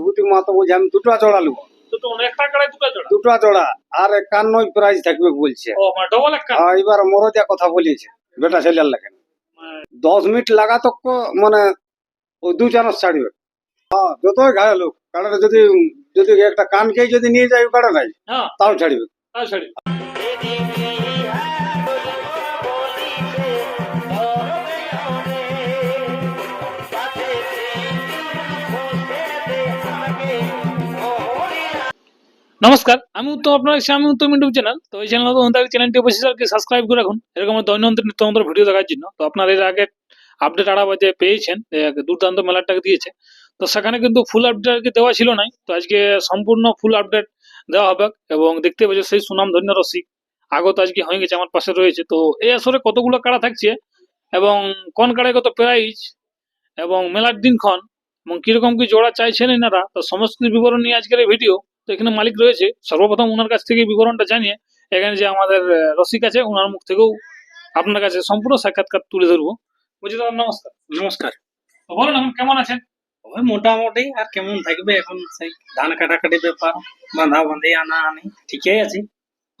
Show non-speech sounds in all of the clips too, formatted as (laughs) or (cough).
বিভূতি মাহাতো বলছে আমি দুটো চড়া নেব দুটো মানে দুটো চড়া আর একান্নই প্রাইজ থাকবে বলছে। ও মানে এবার মরদিয়া কথা বলিয়েছে। বেটা ছেলের লেখেন দশ মিনিট লাগাতক মানে ওই দু চানস ছাড়বে। হ্যাঁ যতই ঘায়াল হোক কারণ যদি যদি একটা কানকেই যদি নিয়ে যায় কাটা নাই। হ্যাঁ। তাও ছাড়বে। তাই ছাড়ি নমস্কার, আমি উত্তম আপনার আমি উত্তম ইউটিউব চ্যানেল। তো এই চ্যানেল তো তার চ্যানেলটি অবশ্যই আর কি সাবস্ক্রাইব করে রাখুন। এরকম দৈনন্দিন নিত্য নতুন ভিডিও দেখার জন্য। তো আপনার এর আগে আপডেট আড়া বাজে পেয়েছেন দুর্দান্ত মেলাটাকে দিয়েছে। তো সেখানে কিন্তু ফুল আপডেট আর কি দেওয়া ছিল নাই। তো আজকে সম্পূর্ণ ফুল আপডেট দেওয়া হবে এবং দেখতে পাচ্ছি সেই সুনাম ধন্য রসিক। আগত আজকে হয়ে গেছে, আমার পাশে রয়েছে। তো এই আসরে কতগুলো কাড়া থাকছে এবং কোন কাড়ায় কত প্রাইজ এবং মেলার দিনক্ষণ এবং কীরকম কি জোড়া চাইছেন এনারা, তো সমস্ত বিবরণ নিয়ে আজকের এই ভিডিও এখানে মালিক রয়েছে। সর্বপ্রথম ওনার কাছ থেকে বিবরণটা জানিয়ে এখানে যে আমাদের রসিক আছে ওনার মুখ থেকেও আপনার কাছে সম্পূর্ণ সাক্ষাৎকার তুলে ধরবো। বুঝি দাদা নমস্কার। নমস্কার। বলুন এখন কেমন আছেন? ওই মোটামুটি আর কেমন থাকবে এখন সেই ধান কাটাকাটি ব্যাপার বাঁধা বাঁধি আনা আনি ঠিকই আছে।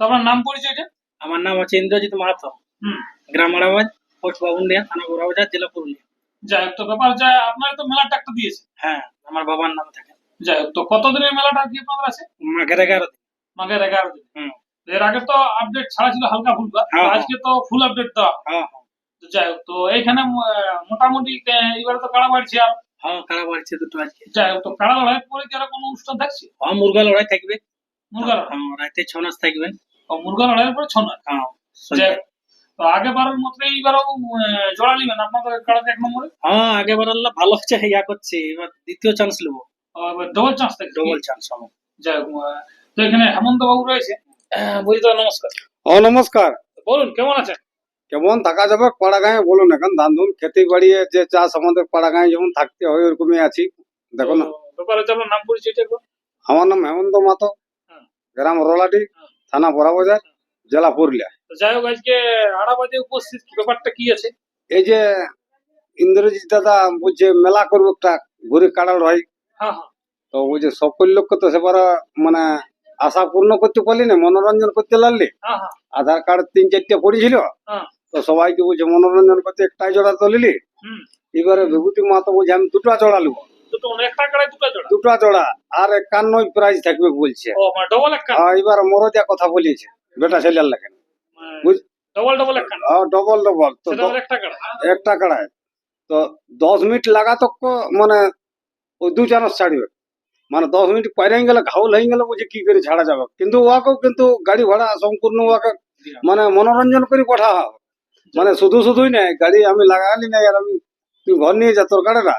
তো আপনার নাম পরিচয়টা? আমার নাম হচ্ছে ইন্দ্রজিৎ মাহাতো। হুম। গ্রাম আড়াবাজ পোস্ট বাবুন্ডিয়া থানা গোড়াবাজার জেলা পুরুলিয়া। যাই তো ব্যাপার যা আপনার তো মেলাটা একটা দিয়েছে। হ্যাঁ আমার বাবার নাম থাকে। যাই হোক তো কতদিনের মেলাটা কি আপনাদের আছে? মাঘের এগারো দিন। মাঘের এগারো দিন। এর আগে তো আপডেট ছাড়া ছিল হালকা ফুলকা হ্যাঁ। আজকে তো ফুল আপডেট দেওয়া। হ্যাঁ হ্যাঁ। যাই হোক তো এইখানে মোটামুটি এবারে তো কাড়া বাড়ছে আর? হ্যাঁ কাড়া বাড়ছে দুটো আজকে। যাই হোক তো কাড়া লড়াই পরে কি আর কোনো অনুষ্ঠান থাকছে? হ্যাঁ মুরগা লড়াই থাকবে। মুরগা হ্যাঁ রাতে ছৌ নাচ থাকবে। ও মুরগা লড়াইয়ের পরে ছয় নয় হ্যাঁ তো আগের বারের মতো এইবারও জোড়া নিবেন আপনাদের কাড়াতে এক নম্বরে? হ্যাঁ আগে বার ভালো হচ্ছে ইয়া করছে এবার দ্বিতীয় চান্স নেব ডবল চান্স থাকছে ডবল চান্স হবে যাই হোক তো এখানে হেমন্ত বাবু রয়েছে। বুঝি তো নমস্কার। ও নমস্কার। বলুন কেমন আছেন? কেমন থাকা যাবে? পাড়া গাঁয়ে বলুন এখন ধান ধুন খেতে বাড়িয়ে যে চাষ আমাদের পাড়া গাঁয়ে যেমন থাকতে হয় ওরকমই আছি। দেখো না। তো আপনার নাম একবার? আমার নাম হেমন্ত মাতো হ্যাঁ। গ্রাম রোলাটি হ্যাঁ। থানা বড়াবাজার জেলা পুরুলিয়া। যাই হোক আজকে আড়াবাজে উপস্থিত ব্যাপারটা কি আছে? এই যে ইন্দ্রজিৎ দাদা বলছে মেলা করব একটা ঘুরে কাড়াল হয় হ্যাঁ হ্যাঁ। তো ওই যে সকল লোককে তো সেবার মানে আশা পূর্ণ করতে পারলি না মনোরঞ্জন করতে লাগলি। হ্যাঁ হ্যাঁ। আধার কার্ড তিন চারটে পড়েছিল। হ্যাঁ। তো সবাইকে বলছে মনোরঞ্জন করতে একটাই জোড়া তো নিলি? এবারে বিভূতি মাহাতো বলছে আমি দুটো চড়া নেব। দুটো মানে দুটো জোড়া? চড়া আর একান্নই প্রাইজ থাকবে বলছে। মানে এবার মরদিয়া কথা বলিয়েছে বেটা ছেলের বুঝ- ডবল ডবল একটা? ডবল ডবল তো একটা কাড়া কাড়ায় তো দশ মিনিট লাগাতক মানে ওই দু ছাড়বে। মানে দশ মিনিট পাইরে গেলে ঘাউল হয়ে গেলে বুঝে কি করে ছাড়া যাবে? কিন্তু ওয়াকেও কিন্তু গাড়ি ভাড়া সম্পূর্ণ ওয়াকে মানে মনোরঞ্জন করে পাঠা হবে মানে শুধু শুধুই নাই গাড়ি আমি লাগালি নাই আর আমি তুই ঘর নিয়ে যা তোর গাড়িটা।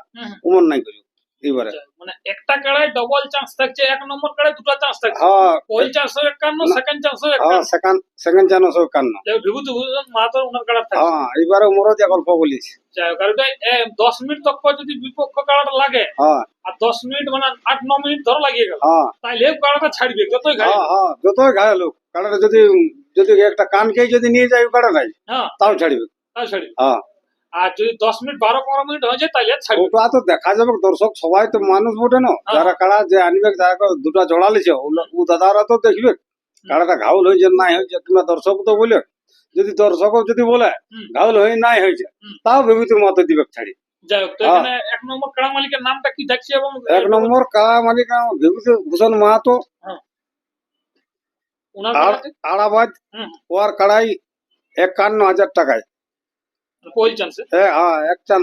ওমন নাই করি এবারে মানে একটা কাড়ায় ডবল চান্স থাকছে এক নম্বর কাড়ায় দুটো চান্স থাকছে। হ্যাঁ ওই চান্স একান্ন। সেকেন্ড চান্স হ্যাঁ সেকেন্ড সেকেন্ড চানস একান্ন। বিভূতি ভূষণ মাহাতো ওনার কাড়া থাকছে। হ্যাঁ এবারে মরদিয়া গল্প বলিস। এ, দশ মিনিট তক যদি বিপক্ষ কাড়াটা লাগে হ্যাঁ। আর দশ মিনিট মানে আট ন মিনিট ধরো লাগিয়ে গেল হ্যাঁ। তাইলে কাড়াটা ছাড়বে যতই গাড়ি হ্যাঁ হ্যাঁ যতই ঘায়াল হোক কারণ যদি যদি একটা কানকেই যদি নিয়ে যায় কাটা নাই হ্যাঁ। তাও ছাড়বে। তাই ছাড়বে। হ্যাঁ। আর যদি দশ মিনিট বারো পনেরো মিনিট হয়ে যায় আর ওটা তো দেখা যাবে দর্শক সবাই তো মানুষ বটে না। হ্যাঁ। যারা কাড়া যে আনবে যারা দুটা জোড়া লিছে। ও- দাদারা তো দেখবে। কাড়াটা ঘাউল হয়েছে নাই হয়েছে কিংবা দর্শক তো বলে। যদি দর্শক যদি বলে ঘাউল হয়ে নাই হয়েছে। তাও বিভূতির মতো দিবে ছাড়ি। হ্যাঁ। এক নম্বর কাড়া মালিকের নামটা কি থাকছে এবং এক নম্বর কাড়া মালিক ভূষণ মাহাতো। আর আড়াবাদ ওর কাড়াই একান্ন হাজার টাকায়। চান্সে এ, হ্যাঁ এক চান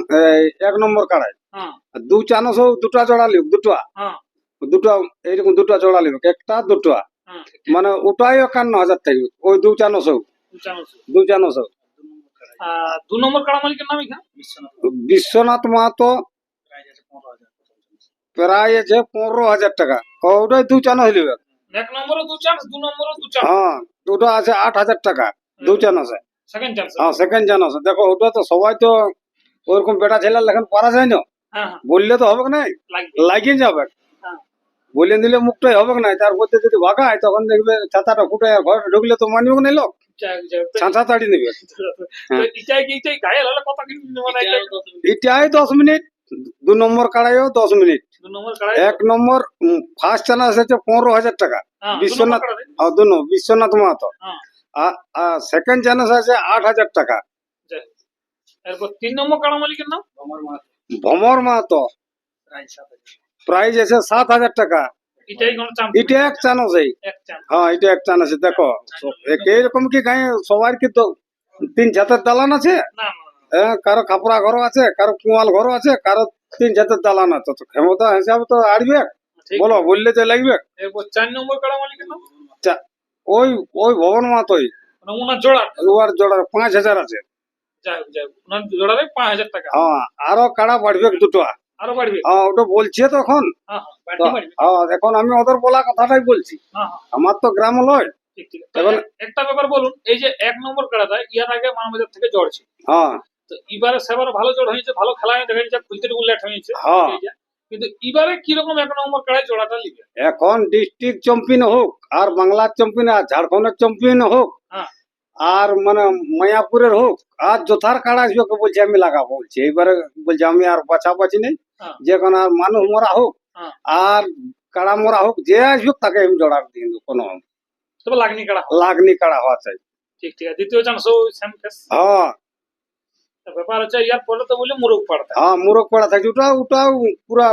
এক নম্বর কাড়াই। হ্যাঁ। দু চানস দুটা জোড়া দুটো। হ্যাঁ। দুটো এইরকম দুটো জোড়া লিখ একটা দুটো। হ্যাঁ। মানে ওটাই একান্ন হাজার থাকবে ওই দু চানস চান্স দু চানস আর দু নম্বর কাড়া মালিকের নাম বিশ্বনাথ। মাহাতো। প্রায় আছে পনেরো হাজার টাকা। ওটাই দু চানস লিবে এক নম্বরে দু চান্স দু নম্বরে দু চান্স হ্যাঁ ওটা আছে আট হাজার টাকা। দু চানস সেকেন্ড চান্স হ্যাঁ সেকেন্ড চানস দেখো ওটা তো সবাই তো ওরকম বেটা ছেলে লেখান পারা যায় না। হ্যাঁ হ্যাঁ। বললে তো হবে না লাগিয়ে। যাবে। হ্যাঁ। বলে দিলে মুখটাই হবে না তার মধ্যে যদি ভাগায় তখন দেখবে ছাতাটা ফুটে ঘরে ঢুকলে তো মানিব না লোক। ছাঁচা তাড়ি নেবে। (laughs) এটাই দশ মিনিট দু নম্বর কাড়াইও দশ মিনিট। এক নম্বর ফার্স্ট এসেছে পনেরো হাজার টাকা। বিশ্বনাথ বিশ্বনাথ মাহাতো। সেকেন্ড চ্যানেল আছে আট হাজার টাকা। এরপর তিন নম্বর কাড়া মালিকের নাম? ভমর মাহাতো। প্রাইস আছে সাত হাজার টাকা। এটাই কোন চাম এটা এক এই এক হ্যাঁ এটা এক চান আছে। দেখো এইরকম কি গায়ে সবার কি তো তিন ছাতের দালান আছে? না না, না। হ্যাঁ কারও কাপড়া ঘর আছে কারও কুয়াল ঘর আছে কারও তিন ছাতের দালান আছে। তো ক্ষমতা হিসাবে তো ঠিক। বলো বললে তো লাগবে। চার নম্বর কাড়া মালিকের নাম? ওই ওই ভবন মাতই মানে ওনার জোড়া ওর জোড়া পাঁচ হাজার আছে। ওনার জোড়ারে পাঁচ হাজার টাকা। হ্যাঁ আরও কাড়া বাড়বে দুটো। আরও বাড়বে? হ্যাঁ ওটা বলছে তখন। হ্যাঁ হ্যাঁ এখন আমি ওদের বলা কথাটাই বলছি। আমার তো গ্রাম লয় ঠিক ঠিক। তো এখন- একটা ব্যাপার বলুন এই যে এক নম্বর কাড়াটা ইয়ার আগে মানবাজার থেকে জড় ছিল। হ্যাঁ। তো এবারে সেবার ভালো জড় হয়েছে ভালো খেলা দেখা যাচ্ছে খুলতে টুকু লেট হয়েছে। হ্যাঁ। কিন্তু এবারে কীরকম এক নম্বর কাড়াই জোড়াটা লিখে? এখন ডিস্ট্রিক্ট চ্যাম্পিয়ন হোক আর বাংলার চ্যাম্পিয়ন আর ঝাড়খণ্ডের চ্যাম্পিয়ন হোক হ্যাঁ। আর মানে মায়াপুরের হোক আর যথার কাড়া আসবে ওকে বলছে আমি লাগাবো বলছে। এইবারে বলছে আমি আর বাছাবাছি নেই। হ্যাঁ। যে কোনো আর মানুষ মরা হোক হ্যাঁ। আর কাড়া মরা হোক যে আসবে তাকে আমি জড়ার দিয়ে দেবো কোনো তবে লাগনি কাড়া। লাগনি কাড়া হওয়া চাই। ঠিক ঠিক আছে। দ্বিতীয় চান্স হ্যাঁ। ব্যাপার হচ্ছে ইয়ার পরে তো বলে মুরুখ পাড়তে। হ্যাঁ মুরগ পাড়া থাকছে। ওটা ওটাও পুরা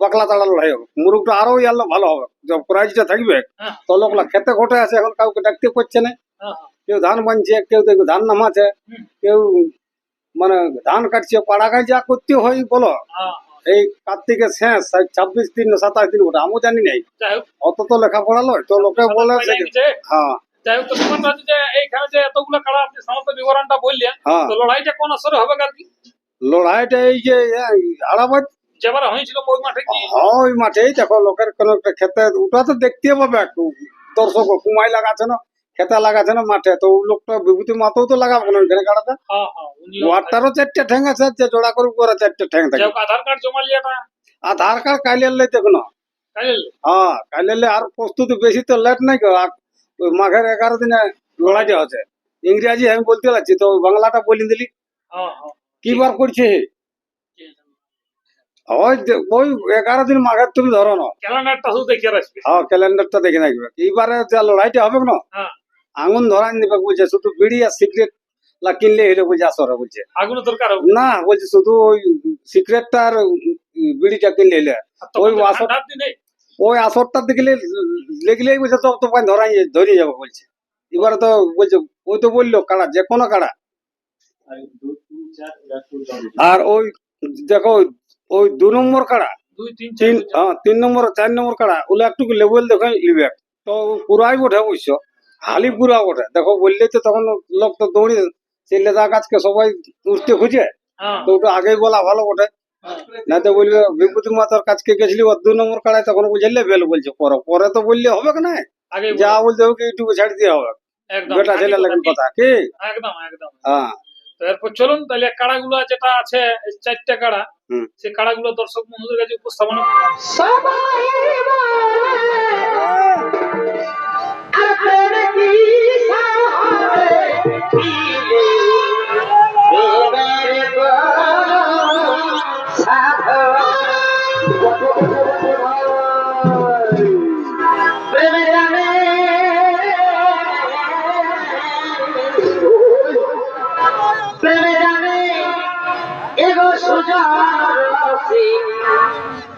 বাকলা তাড়া লড়াই হবে। মুরগটা আরও ইয়ালে ভালো হবে। যে প্রাইজটা থাকবে হ্যাঁ। তো লোকলা খেতে ঘটে আছে এখন কাউকে ডাকতে করছে না। হ্যাঁ হ্যাঁ। কেউ ধান বানছে কেউ দেখো ধান নামাছে কেউ মানে ধান কাটছে পাড়া গাছ যা করতে হয় বলো। হ্যাঁ হ্যাঁ। এই কার্তিকের শেষ ছাব্বিশ দিন সাতাশ দিন ওটা আমিও জানি নাই। অত তো লেখাপড়া লয় তো লোকে বলে হ্যাঁ। যাই হোক তো হচ্ছে যে এইখানে যে এতগুলো কাড়া আপনি সমস্ত বিবরণটা বললেন হ্যাঁ। তো লড়াইটা কোন আসরে হবে আর কি লড়াইটা এই যে আড়াবাদ যেবার হয়েছিল ওই মাঠে কি? হ্যাঁ ওই মাঠেই দেখো লোকের কোন একটা খেতে ওটা তো দেখতে পাবে একটু। দর্শক কুমাই লাগাচ্ছে না খেতে লাগাচ্ছে না মাঠে তো ওই লোকটা বিভূতি মাথাও তো লাগাবো না ওইখানে কাটাতে হ্যাঁ চারটে ঠ্যাং আছে যে জোড়া করে চারটে ঠ্যাং থাকে আধার কার্ড জমা লিয়াটা আধার কার্ড কাইলে লাই দেখো না। হ্যাঁ কাইলে আর প্রস্তুতি বেশি তো লেট নাই। আর ওই মাঘের এগারো দিনে লড়াইটা আছে ইংরেজি আমি বলতে পারছি তো বাংলাটা বলি দিলি। হ্যাঁ হ্যাঁ। কি বার করছে? ওই ওই এগারো দিন মাঘের তুমি ধরো না। ক্যালেন্ডারটা শুধু দেখে রাখবে। হ্যাঁ ক্যালেন্ডারটা দেখে রাখবে। এইবারে যে লড়াইটা হবে না হ্যাঁ। আঙুন ধরাই নিবে বলছে শুধু বিড়ি আর সিগারেট লা কিনলে হইলে বলছে আসরে বলছে। আগুন দরকার না বলছে শুধু ওই সিগারেটটা আর বিড়িটা কিনলে হইলে। ওই দিনে ওই আসরটা দেখলে লেগলেই বলছে তো তো পানি ধরাই ধরিয়ে যাব বলছে। এবারে তো বলছে ওই তো বলল কাড়া যে কোনো কাড়া আর ওই দেখো ওই দু নম্বর কাড়া তিন তিন হ্যাঁ তিন নম্বর চার নম্বর কাড়া ওগুলো একটু লেভেল দেখে লিবে তো পুরাই ওঠে অবশ্য হালি পুরা ওঠে দেখো বললে তো তখন লোক তো দৌড়ে সেই লেদা গাছকে সবাই উঠতে খুঁজে। হ্যাঁ। তো ওটা আগেই বলা ভালো ওঠে না তো বলবে বিভূতি মাতার কাছকে গেছিলি ওর দু নম্বর কাড়ায় তখন বুঝে লেভেল বলছে পরে পরে তো বললে হবে না? আগে যা বলতে হবে কি ইউটিউবে ছাড় দিয়ে হবে। একদম বেটা ছেলে লাগেন কথা কি? একদম একদম। হ্যাঁ। এরপর চলুন তাহলে কাড়াগুলো যেটা আছে এই চারটে কাড়া হুম। সেই কাড়াগুলো দর্শক বন্ধুদের কাছে উপস্থাপনা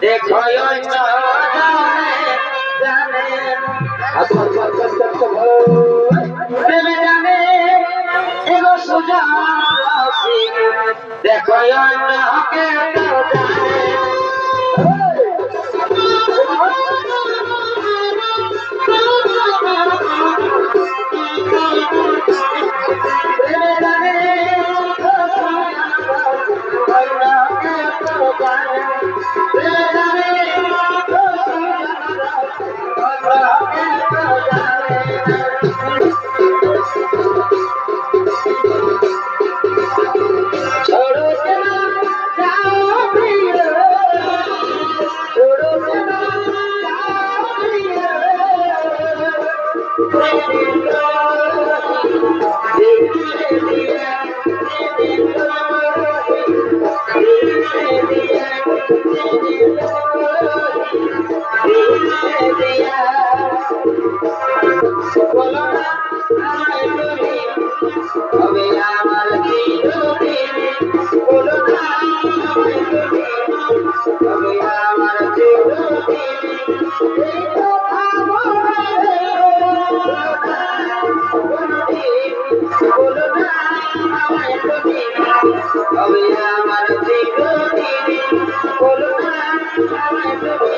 দেখো জানে প্রেমে জানে? এগো সোজা দেখো অন্যকে প্রেমে Oh, yeah, I'm a তুমি হবে